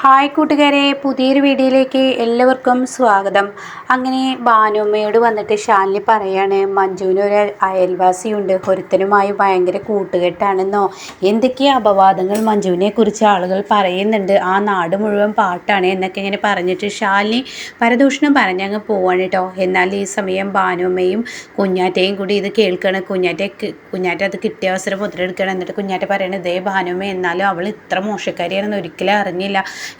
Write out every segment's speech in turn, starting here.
Hi കൂട്ടുകാരെ പുതിയൊരു വീഡിയോയിലേക്ക് എല്ലാവർക്കും സ്വാഗതം. അങ്ങനെ ഭാനുമ്മയോട് വന്നിട്ട് ശാലിനി പറയാണ് മഞ്ജുവിന് ഒരു അയൽവാസിയുണ്ട് ഒരുത്തനുമായി ഭയങ്കര കൂട്ടുകെട്ടാണെന്നോ. എന്തൊക്കെയാ അപവാദങ്ങൾ മഞ്ജുവിനെ കുറിച്ച് ആളുകൾ പറയുന്നുണ്ട് ആ നാട് മുഴുവൻ പാട്ടാണ് എന്നൊക്കെ ഇങ്ങനെ പറഞ്ഞിട്ട് ശാലിനി പരദൂഷണം പറഞ്ഞങ്ങ് പോവാണ് കേട്ടോ എന്നാൽ ഈ സമയം ഭാനുമ്മയും കുഞ്ഞാറ്റയും കൂടി ഇത് കേൾക്കണം. കുഞ്ഞാറ്റ കുഞ്ഞാറ്റ അത് കിട്ടിയ അവസരം മുതലെടുക്കണം. എന്നിട്ട് കുഞ്ഞാറ്റ പറയണത് ദേ ഭാനുമ്മ എന്നാലും അവൾ ഇത്ര മോശക്കാരിയാണെന്ന് ഒരിക്കലും അറിഞ്ഞില്ല.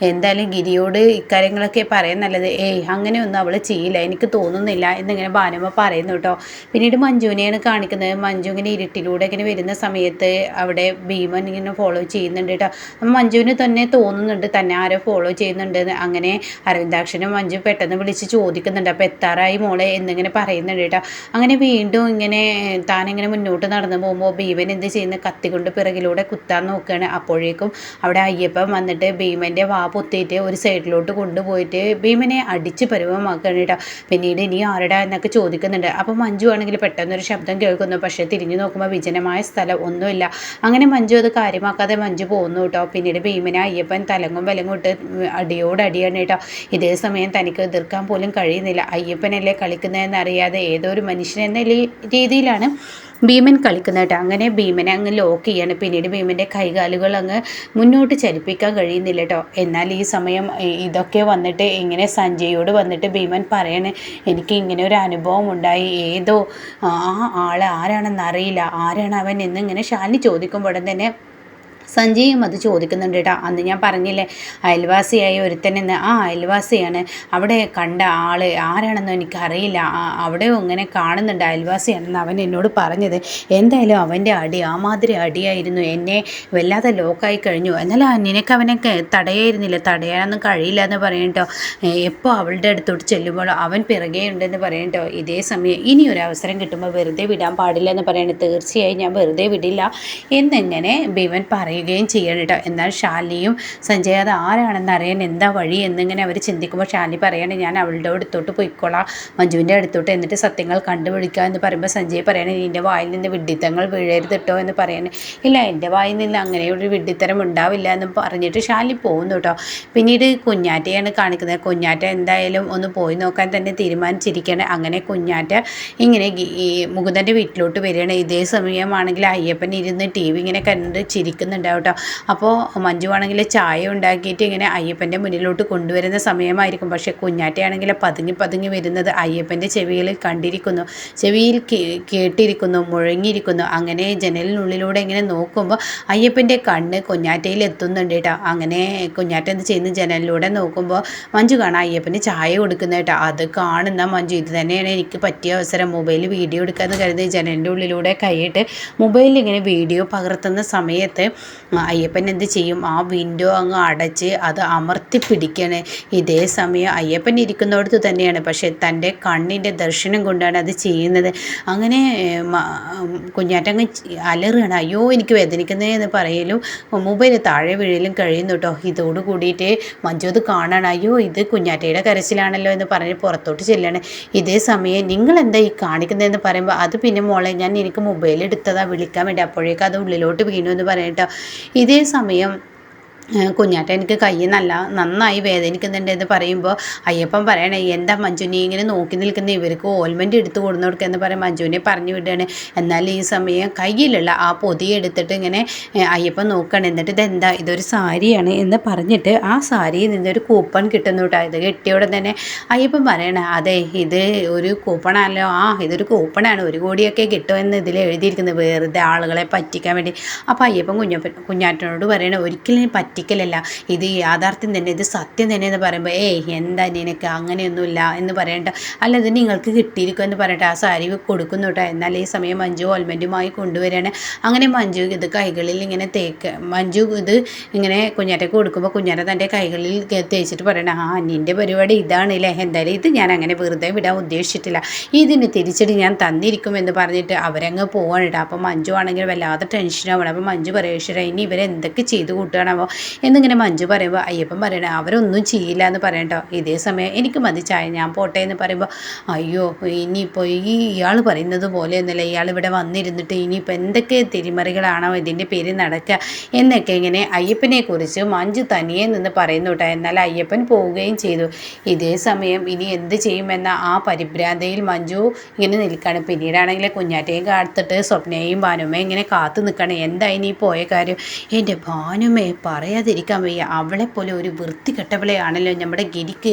എന്തായാലും ഗിരിയോട് ഇക്കാര്യങ്ങളൊക്കെ പറയാൻ നല്ലത്. ഏയ് അങ്ങനെയൊന്നും അവൾ ചെയ്യില്ല. എനിക്ക് തോന്നുന്നില്ല എന്നിങ്ങനെ ബാനമ്മ പറയുന്നു കേട്ടോ. പിന്നീട് മഞ്ജുവിനെയാണ് കാണിക്കുന്നത്. മഞ്ജു ഇങ്ങനെ ഇരുട്ടിലൂടെ ഇങ്ങനെ വരുന്ന സമയത്ത് അവിടെ ഭീമൻ ഇങ്ങനെ ഫോളോ ചെയ്യുന്നുണ്ട് കേട്ടോ. മഞ്ജുവിന് തന്നെ തോന്നുന്നുണ്ട് തന്നെ ആരോ ഫോളോ ചെയ്യുന്നുണ്ട്. അങ്ങനെ അരവിന്ദാക്ഷനും മഞ്ജു പെട്ടെന്ന് വിളിച്ച് ചോദിക്കുന്നുണ്ട്. അപ്പോൾ എത്താറായി മോളെ? എന്നിങ്ങനെ പറയുന്നുണ്ട് കേട്ടോ. അങ്ങനെ വീണ്ടും ഇങ്ങനെ താനിങ്ങനെ മുന്നോട്ട് നടന്നു പോകുമ്പോൾ ഭീമൻ എന്ത് ചെയ്യുന്ന? കത്തിക്കൊണ്ട് പിറകിലൂടെ കുത്താൻ നോക്കുകയാണ്. അപ്പോഴേക്കും അവിടെ അയ്യപ്പൻ വന്നിട്ട് ഭീമന്റെ പൊത്തിയിട്ട് ഒരു സൈഡിലോട്ട് കൊണ്ടുപോയിട്ട് ഭീമനെ അടിച്ച് പരുവമാക്കുകയാണ് കേട്ടോ. പിന്നീട് ഇനി ആരുടെ എന്നൊക്കെ ചോദിക്കുന്നുണ്ട്. അപ്പോൾ മഞ്ജു ആണെങ്കിൽ പെട്ടെന്നൊരു ശബ്ദം കേൾക്കുന്നു. പക്ഷേ തിരിഞ്ഞു നോക്കുമ്പോൾ വിജനമായ സ്ഥലം ഒന്നുമില്ല. അങ്ങനെ മഞ്ജു അത് കാര്യമാക്കാതെ മഞ്ജു പോകുന്നു കേട്ടോ. പിന്നീട് ഭീമനെ അയ്യപ്പൻ തലങ്ങും വിലങ്ങും ഇട്ട് അടിയോട് അടിയാണ് കേട്ടോ. ഇതേ സമയം തനിക്ക് എതിർക്കാൻ പോലും കഴിയുന്നില്ല. അയ്യപ്പനല്ലേ കളിക്കുന്നതെന്നറിയാതെ ഏതോ ഒരു മനുഷ്യൻ എന്ന രീതിയിലാണ് ഭീമൻ കളിക്കുന്നതായിട്ട് അങ്ങനെ ഭീമനെ അങ്ങ് ലോക്ക് ചെയ്യാണ്. പിന്നീട് ഭീമന്റെ കൈകാലുകൾ അങ്ങ് മുന്നോട്ട് ചലിപ്പിക്കാൻ കഴിയുന്നില്ല കേട്ടോ. എന്നാൽ ഈ സമയം ഇതൊക്കെ വന്നിട്ട് ഇങ്ങനെ സഞ്ജയോട് വന്നിട്ട് ഭീമൻ പറയണേ എനിക്ക് ഇങ്ങനെ ഒരു അനുഭവം ഉണ്ടായി. ഏതോ ആ ആൾ ആരാണെന്ന് അറിയില്ല. ആരാണ് അവൻ? എന്നിങ്ങനെ ശാലിനി ചോദിക്കുമ്പോൾ തന്നെ സഞ്ജയും അത് ചോദിക്കുന്നുണ്ട് കേട്ടോ അന്ന് ഞാൻ പറഞ്ഞില്ലേ അയൽവാസിയായ ഒരുത്തനെന്ന് ആ അയൽവാസിയാണ്. അവിടെ കണ്ട ആൾ ആരാണെന്ന് എനിക്കറിയില്ല. അവിടെ ഇങ്ങനെ കാണുന്നുണ്ട് അയൽവാസിയാണെന്ന് അവൻ എന്നോട് പറഞ്ഞത്. എന്തായാലും അവന്റെ അടി ആ മാതിരി അടിയായിരുന്നു. എന്നെ വല്ലാതെ ലോക്കായി കഴിഞ്ഞു. എന്നാൽ നിനക്ക് അവനെ തടയായിരുന്നില്ല? തടയാനൊന്നും കഴിയില്ല എന്ന് പറയട്ടോ എപ്പോൾ അവളുടെ അടുത്തോട്ട് ചെല്ലുമ്പോൾ അവൻ പിറകെ ഉണ്ടെന്ന് പറയട്ടോ ഇതേ സമയം ഇനി ഒരു അവസരം കിട്ടുമ്പോൾ വെറുതെ വിടാൻ പാടില്ല എന്ന് പറയണത്. തീർച്ചയായും ഞാൻ വെറുതെ വിടില്ല. എന്നിങ്ങനെ ഭീമൻ പറയുകയും ചെയ്യണം കേട്ടോ എന്നാൽ ശാലിനിയും സഞ്ജയ് അത് ആരാണെന്ന് അറിയാൻ എന്താ വഴി എന്നിങ്ങനെ അവർ ചിന്തിക്കുമ്പോൾ ശാലിനി പറയാണ് ഞാൻ അവളുടെ അടുത്തോട്ട് പോയിക്കോളാം മഞ്ജുവിന്റെ അടുത്തോട്ട് എന്നിട്ട് സത്യങ്ങൾ കണ്ടുപിടിക്കുക എന്ന് പറയുമ്പോൾ സഞ്ജയ് പറയണേ നിന്റെ വായിൽ നിന്ന് വിഡ്ഢിത്തങ്ങൾ വീഴരുത് കേട്ടോ എന്ന് പറയണേ. ഇല്ല എന്റെ വായിൽ നിന്ന് അങ്ങനെ ഒരു വിഡ്ഢിത്തരം ഉണ്ടാവില്ല എന്ന് പറഞ്ഞിട്ട് ശാലിനി പോകുന്നു കേട്ടോ പിന്നീട് കുഞ്ഞാറ്റയാണ് കാണിക്കുന്നത്. കുഞ്ഞാറ്റ എന്തായാലും ഒന്ന് പോയി നോക്കാൻ തന്നെ തീരുമാനിച്ചിരിക്കുകയാണ്. അങ്ങനെ കുഞ്ഞാറ്റ ഇങ്ങനെ ഈ മുകുന്ദന്റെ വീട്ടിലോട്ട് വരികയാണ്. ഇതേ സമയമാണെങ്കിൽ അയ്യപ്പൻ ഇരുന്ന് ടി വി ഇങ്ങനെ കണ്ട് ചിരിക്കുന്നുണ്ടാവും കേട്ടോ അപ്പോൾ മഞ്ജു ആണെങ്കിൽ ചായ ഉണ്ടാക്കിയിട്ട് ഇങ്ങനെ അയ്യപ്പന്റെ മുന്നിലോട്ട് കൊണ്ടുവരുന്ന സമയമായിരിക്കും. പക്ഷേ കുഞ്ഞാറ്റയാണെങ്കിൽ പതുങ്ങി പതുങ്ങി വരുന്നത് അയ്യപ്പന്റെ ചെവിയിൽ കണ്ടിരിക്കുന്നു. ചെവിയിൽ കേട്ടിരിക്കുന്നു മുഴങ്ങിയിരിക്കുന്നു. അങ്ങനെ ജനലിനുള്ളിലൂടെ ഇങ്ങനെ നോക്കുമ്പോൾ അയ്യപ്പന്റെ കണ്ണ് കുഞ്ഞാറ്റയിൽ എത്തുന്നുണ്ട് കേട്ടോ. അങ്ങനെ കുഞ്ഞാറ്റ എന്ത് ചെയ്യുന്നു? ജനലിലൂടെ നോക്കുമ്പോൾ മഞ്ജു കാണാം അയ്യപ്പന് ചായ കൊടുക്കുന്ന കേട്ടോ. അത് കാണുന്ന മഞ്ജു ഇത് തന്നെയാണ് എനിക്ക് പറ്റിയ അവസരം. മൊബൈൽ വീഡിയോ എടുക്കാമെന്ന് കരുതി ജനലിന്റെ ഉള്ളിലൂടെ കൈയിട്ട് മൊബൈലിൽ ഇങ്ങനെ വീഡിയോ പകർത്തുന്ന സമയത്ത് അയ്യപ്പൻ എന്ത് ചെയ്യും? ആ വിൻഡോ അങ്ങ് അടച്ച് അത് അമർത്തി പിടിക്കണേ. ഇതേ സമയം അയ്യപ്പൻ ഇരിക്കുന്നിടത്ത് തന്നെയാണ്. പക്ഷേ തന്റെ കണ്ണിന്റെ ദർശനം കൊണ്ടാണ് അത് ചെയ്യുന്നത്. അങ്ങനെ കുഞ്ഞാറ്റങ്ങ് അലറുകയാണ്. അയ്യോ എനിക്ക് വേദനിക്കുന്നേ എന്ന് പറയലും മൊബൈൽ താഴെ വീഴലും കഴിയുന്നു കേട്ടോ. ഇതോട് കൂടിയിട്ട് മഞ്ജു അത് കാണാണ്. അയ്യോ ഇത് കുഞ്ഞാറ്റയുടെ കരച്ചിലാണല്ലോ എന്ന് പറഞ്ഞ് പുറത്തോട്ട് ചെല്ലാണ്. ഇതേ സമയം നിങ്ങൾ എന്താ ഈ കാണിക്കുന്നതെന്ന് പറയുമ്പോൾ അത് പിന്നെ മോളെ ഞാൻ എനിക്ക് മൊബൈൽ എടുത്തതാ വിളിക്കാൻ വേണ്ടി അപ്പോഴേക്കും അത് ഉള്ളിലോട്ട് വീണു എന്ന് പറയട്ടോ ഇതേ സമയം കുഞ്ഞാറ്റ എനിക്ക് കൈ നല്ല നന്നായി വേദനിക്കുന്നുണ്ട് എന്ന് പറയുമ്പോൾ അയ്യപ്പൻ പറയണേ എന്താ മഞ്ജുനെ ഇങ്ങനെ നോക്കി നിൽക്കുന്ന? ഇവർക്ക് ഓൽമെന്റ് എടുത്ത് കൊടുന്നു കൊടുക്കുക എന്ന് പറയും. മഞ്ജുവിനെ പറഞ്ഞു വിടുകയാണ്. എന്നാൽ ഈ സമയം കയ്യിലുള്ള ആ പൊതി എടുത്തിട്ട് ഇങ്ങനെ അയ്യപ്പൻ നോക്കണം. എന്നിട്ട് ഇതെന്താ? ഇതൊരു സാരിയാണ് എന്ന് പറഞ്ഞിട്ട് ആ സാരിയിൽ നിന്നൊരു കൂപ്പൺ കിട്ടുന്നു കേട്ടോ. ഇത് കിട്ടിയോടെ തന്നെ അയ്യപ്പൻ പറയണേ അതെ ഇത് ഒരു കൂപ്പണാണല്ലോ. ആ ഇതൊരു കൂപ്പണാണ്. ഒരു കോടിയൊക്കെ കിട്ടുമെന്ന് ഇതിൽ എഴുതിയിരിക്കുന്നത് വെറുതെ ആളുകളെ പറ്റിക്കാൻ വേണ്ടി. അപ്പോൾ അയ്യപ്പൻ കുഞ്ഞപ്പൻ കുഞ്ഞാറ്റനോട് പറയണേ ഒരിക്കലും പറ്റിക്കലല്ല ഇത് യാഥാർത്ഥ്യം തന്നെ ഇത് സത്യം തന്നെ എന്ന് പറയുമ്പോൾ ഏയ് എന്താ നിനക്ക് അങ്ങനെയൊന്നുമില്ല എന്ന് പറയണ്ട. അല്ല ഇത് നിങ്ങൾക്ക് കിട്ടിയിരിക്കും എന്ന് പറയട്ടെ. ആ സാരി കൊടുക്കുന്നു കേട്ടോ. എന്നാൽ ഈ സമയം മഞ്ജു ഓൾമെന്റുമായി കൊണ്ടുവരികയാണ്. അങ്ങനെ മഞ്ജു ഇത് കൈകളിൽ ഇങ്ങനെ തേക്ക് മഞ്ജു ഇത് ഇങ്ങനെ കുഞ്ഞാറ്റയ്ക്ക് കൊടുക്കുമ്പോൾ കുഞ്ഞാറ്റ തന്റെ കൈകളിൽ തേച്ചിട്ട് പറയണം ആ നിന്റെ പരിപാടി ഇതാണ് ഇതാണല്ലേ എന്തായാലും ഇത് ഞാൻ അങ്ങനെ വെറുതെ വിടാൻ ഉദ്ദേശിച്ചിട്ടില്ല. ഇതിന് തിരിച്ചടി ഞാൻ തന്നിരിക്കും എന്ന് പറഞ്ഞിട്ട് അവരങ്ങ് പോവാണ് കേട്ടോ. അപ്പോൾ മഞ്ജു ആണെങ്കിൽ വല്ലാതെ ടെൻഷനാവണം അപ്പോൾ മഞ്ജു പറയും ഇനി ഇവരെന്തൊക്കെ ചെയ്ത് കൂട്ടുകയാണാവോ എന്നിങ്ങനെ മഞ്ജു പറയുമ്പോൾ അയ്യപ്പൻ പറയണേ അവരൊന്നും ചെയ്യില്ല എന്ന് പറയണ്ടോ. ഇതേ സമയം എനിക്ക് മതി ചായ ഞാൻ പോട്ടെ എന്ന് പറയുമ്പോൾ അയ്യോ ഇനിയിപ്പോൾ ഈ ഇയാൾ പറയുന്നത് പോലെയൊന്നുമില്ല ഇയാൾ ഇവിടെ വന്നിരുന്നിട്ട് ഇനിയിപ്പോൾ എന്തൊക്കെ തിരിമറികളാണോ ഇതിന്റെ പേര് നടക്കുക എന്നൊക്കെ ഇങ്ങനെ അയ്യപ്പനെ കുറിച്ച് മഞ്ജു തനിയെ നിന്ന് പറയുന്നു കേട്ടോ. എന്നാൽ അയ്യപ്പൻ പോവുകയും ചെയ്തു. ഇതേ സമയം ഇനി എന്ത് ചെയ്യുമെന്ന ആ പരിഭ്രാന്തയിൽ മഞ്ജു ഇങ്ങനെ നിൽക്കുകയാണ് പിന്നീടാണെങ്കിൽ കുഞ്ഞാറ്റയും കാത്തിട്ട് സ്വപ്നയും ഭാനുമേ ഇങ്ങനെ കാത്തു നിൽക്കണം. എന്താ ഇനി പോയ കാര്യം? എന്റെ ഭാനുമേ പറയാതിരിക്കാൻ വയ്യ. അവളെപ്പോലെ ഒരു വൃത്തി കെട്ടവളെയാണല്ലോ നമ്മുടെ ഗിരിക്ക്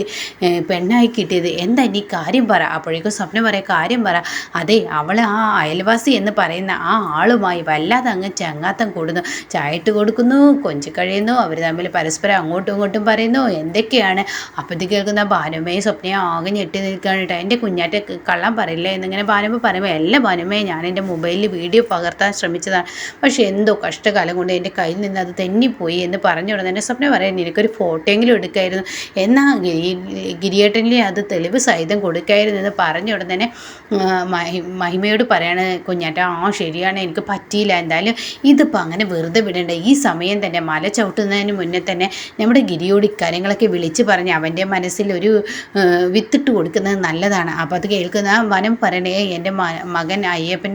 പെണ്ണായി കിട്ടിയത്. എന്താ ഇനി കാര്യം പറ. അപ്പോഴേക്കും സ്വപ്നം പറയാം കാര്യം പറ. അതെ അവൾ ആ അയൽവാസി എന്ന് പറയുന്ന ആ ആളുമായി വല്ലാതെ അങ്ങ് ചങ്ങാത്തം കൂടുന്നു. ചായട്ട് കൊടുക്കുന്നു കൊഞ്ചി കഴിയുന്നു അവർ തമ്മിൽ പരസ്പരം അങ്ങോട്ടും ഇങ്ങോട്ടും പറയുന്നു. എന്തൊക്കെയാണ്? അപ്പോഴത്തേക്ക് കേൾക്കുന്ന ഭാനുമയെ സ്വപ്നയെ ആകെ ഞെട്ടി നിൽക്കുകയാണ് കേട്ടോ. എന്റെ കുഞ്ഞാറ്റ കള്ളം പറയില്ല എന്നിങ്ങനെ ഭാനുമ പറയുമ്പോൾ എല്ലാ ഭാനുമയെ ഞാൻ എന്റെ മൊബൈലിൽ വീഡിയോ പകർത്താൻ ശ്രമിച്ചതാണ്. പക്ഷേ എന്തോ കഷ്ടകാലം കൊണ്ട് എന്റെ കയ്യിൽ നിന്ന് അത് തെന്നിപ്പോയി എന്ന് പറഞ്ഞു ഉടനെ തന്നെ സ്വപ്നം പറയുന്നത് എനിക്കൊരു ഫോട്ടോയെങ്കിലും എടുക്കായിരുന്നു. എന്നാൽ ഗിരി ഗിരിയേട്ടനിലെ അത് തെളിവ് സഹിതം കൊടുക്കായിരുന്നു എന്ന് പറഞ്ഞ തന്നെ മഹിമയോട് പറയാണ് കുഞ്ഞാറ്റ ആ ശരിയാണ്. എനിക്ക് പറ്റിയില്ല. എന്തായാലും ഇതിപ്പോൾ അങ്ങനെ വെറുതെ വിടേണ്ട. ഈ സമയം തന്നെ മല ചവിട്ടുന്നതിന് മുന്നേ തന്നെ നമ്മുടെ ഗിരിയോട് ഇക്കാര്യങ്ങളൊക്കെ വിളിച്ച് പറഞ്ഞ് അവന്റെ മനസ്സിൽ ഒരു വിത്തിട്ട് കൊടുക്കുന്നത് നല്ലതാണ്. അപ്പോൾ അത് കേൾക്കുന്ന വനം പറയണേ എന്റെ മകൻ അയ്യപ്പൻ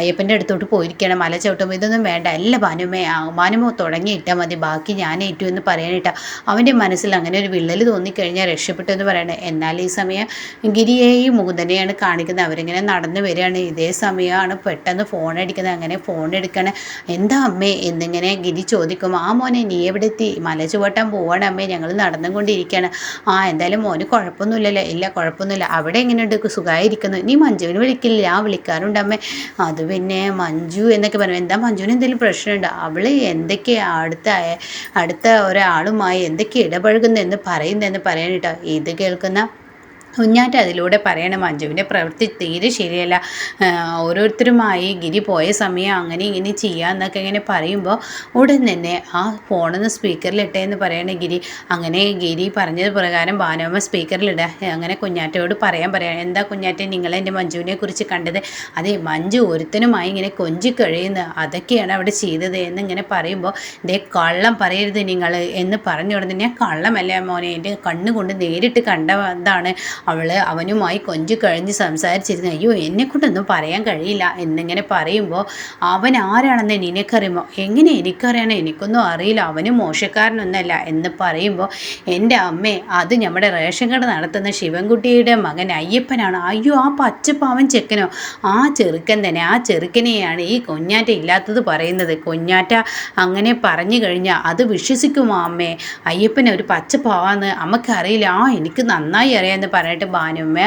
അയ്യപ്പന്റെ അടുത്തോട്ട് പോയിരിക്കണം മല ചവിട്ടുമ്പോൾ ഇതൊന്നും വേണ്ട. അല്ല ഭാനുമേ ഭാനുമോ തുടങ്ങിയിട്ടാൽ മതി. ബാക്കി ഞാൻ ഏറ്റു എന്ന് പറയാനിട്ട. അവന്റെ മനസ്സിൽ അങ്ങനെ ഒരു വിള്ളൽ തോന്നിക്കഴിഞ്ഞാൽ രക്ഷപ്പെട്ടു എന്ന് പറയണേ. എന്നാൽ ഈ സമയം ഗിരിയെയും മുകുന്ദനെയാണ് കാണിക്കുന്നത്. അവരിങ്ങനെ നടന്നു വരികയാണ്. ഇതേ സമയമാണ് പെട്ടെന്ന് ഫോൺ അടിക്കുന്നത്. അങ്ങനെ ഫോൺ എടുക്കണേ. എന്താ അമ്മേ? എന്നിങ്ങനെ ഗിരി ചോദിക്കും. ആ മോനെ നീ എവിടെ എത്തി മല ചുവട്ടാൻ പോവാണ് അമ്മേ. ഞങ്ങൾ നടന്നുകൊണ്ടിരിക്കുകയാണ്. ആ എന്തായാലും മോന് കുഴപ്പമൊന്നുമില്ലല്ലോ? ഇല്ല കുഴപ്പമൊന്നുമില്ല. അവിടെ എങ്ങനെയുണ്ട്? സുഖമായിരിക്കുന്നു. നീ മഞ്ജുവിന് വിളിക്കില്ല? ആ വിളിക്കാറുണ്ട് അമ്മേ. അത് പിന്നെ മഞ്ജു എന്നൊക്കെ പറഞ്ഞു എന്താ മഞ്ജുവിന് എന്തെങ്കിലും പ്രശ്നമുണ്ട്? അവൾ എന്തൊക്കെയാണ് അടുത്ത അടുത്ത ഒരാളുമായി എന്തൊക്കെ ഇടപഴകുന്നു എന്ന് പറയുന്നതെന്ന് പറയാനിട്ടോ. ഇത് കേൾക്കുന്ന കുഞ്ഞാറ്റ അതിലൂടെ പറയണം. മഞ്ജുവിന്റെ പ്രവൃത്തി തീരെ ശരിയല്ല. ഓരോരുത്തരുമായി ഗിരി പോയ സമയം അങ്ങനെ ഇങ്ങനെ ചെയ്യാന്നൊക്കെ ഇങ്ങനെ പറയുമ്പോൾ ഉടൻ തന്നെ ആ ഫോണൊന്ന് സ്പീക്കറിലിട്ടേ എന്ന് പറയണ ഗിരി. അങ്ങനെ ഗിരി പറഞ്ഞത് പ്രകാരം ഭാനുവമ്മ സ്പീക്കറിലിടുക അങ്ങനെ കുഞ്ഞാറ്റയോട് പറയാൻ പറയാം എന്താ കുഞ്ഞാറ്റ നിങ്ങൾ എന്റെ മഞ്ജുവിനെ കുറിച്ച് കണ്ടത്? അതെ മഞ്ജു ഒരുത്തനുമായി ഇങ്ങനെ കൊഞ്ചി കഴിയുന്നത് അതൊക്കെയാണ് അവിടെ ചെയ്തത് എന്നിങ്ങനെ പറയുമ്പോൾ ദേ കള്ളം പറയരുത് നിങ്ങൾ എന്ന് പറഞ്ഞു കൊടുത്ത് ഞാൻ കള്ളമല്ല മോനെ എന്റെ കണ്ണുകൊണ്ട് നേരിട്ട് കണ്ടതാണ്. അവൾ അവനുമായി കൊഞ്ചു കഴിഞ്ഞ് സംസാരിച്ചിരുന്നു അയ്യോ എന്നെക്കൊണ്ടൊന്നും പറയാൻ കഴിയില്ല എന്നിങ്ങനെ പറയുമ്പോൾ അവൻ ആരാണെന്ന് നിനക്കറിയുമോ? എങ്ങനെ എനിക്കറിയണം എനിക്കൊന്നും അറിയില്ല. അവന് മോശക്കാരനൊന്നല്ല എന്ന് പറയുമ്പോൾ എന്റെ അമ്മേ അത് നമ്മുടെ റേഷൻ കട നടത്തുന്ന ശിവൻകുട്ടിയുടെ മകൻ അയ്യപ്പനാണ്. അയ്യോ ആ പച്ചപ്പാവൻ ചെക്കനോ? ആ ചെറുക്കൻ തന്നെ. ആ ചെറുക്കനെയാണ് ഈ കൊഞ്ഞാറ്റ ഇല്ലാത്തത് പറയുന്നത്. കൊഞ്ഞാറ്റ അങ്ങനെ പറഞ്ഞു കഴിഞ്ഞാൽ അത് വിശ്വസിക്കുമോ അമ്മേ? അയ്യപ്പനെ ഒരു പച്ചപ്പാവാന്ന് അമ്മക്കറിയില്ല. ആ എനിക്ക് നന്നായി അറിയാമെന്ന് പറഞ്ഞിട്ട് പറയാനായിട്ട് ഭാനുമ്മ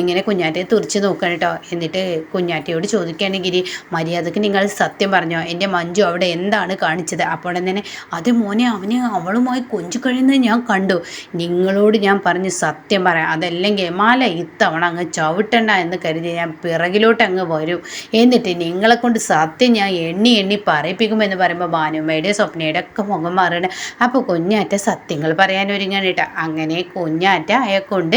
ഇങ്ങനെ കുഞ്ഞാറ്റയെ തുറച്ച് നോക്കണം കേട്ടോ. എന്നിട്ട് കുഞ്ഞാറ്റയോട് ചോദിക്കുകയാണെങ്കിൽ മര്യാദയ്ക്ക് നിങ്ങൾ സത്യം പറഞ്ഞോ എന്റെ മഞ്ജു അവിടെ എന്താണ് കാണിച്ചത്? അപ്പോൾ തന്നെ അത് മോനെ അവന് അവളുമായി കൊഞ്ചു കഴിയുന്നത് ഞാൻ കണ്ടു. നിങ്ങളോട് ഞാൻ പറഞ്ഞ് സത്യം പറയാം. അതല്ലെങ്കിൽ മാല ഇത്തവണ അങ്ങ് ചവിട്ടണ്ട എന്ന് കരുതി ഞാൻ പിറകിലോട്ട് അങ്ങ് വരും. എന്നിട്ട് നിങ്ങളെ കൊണ്ട് സത്യം ഞാൻ എണ്ണി എണ്ണി പറയിപ്പിക്കുമെന്ന് പറയുമ്പോൾ ഭാനുമ്മയുടെ സ്വപ്നയുടെ ഒക്കെ മുഖം മാറണം അപ്പോൾ കുഞ്ഞാറ്റ സത്യങ്ങൾ പറയാൻ ഒരുങ്ങാണ് കേട്ടോ. അങ്ങനെ കുഞ്ഞാറ്റ അയക്കൊണ്ട്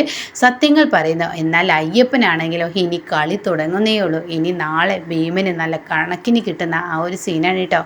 സത്യങ്ങൾ പറയുന്നു എന്നാൽ അയ്യപ്പനാണെങ്കിലോ ഇനി കളി തുടങ്ങുന്നേ ഉള്ളൂ ഇനി നാളെ ഭീമന് നല്ല കണക്കിന് കിട്ടുന്ന ആ ഒരു സീനാണ് കേട്ടോ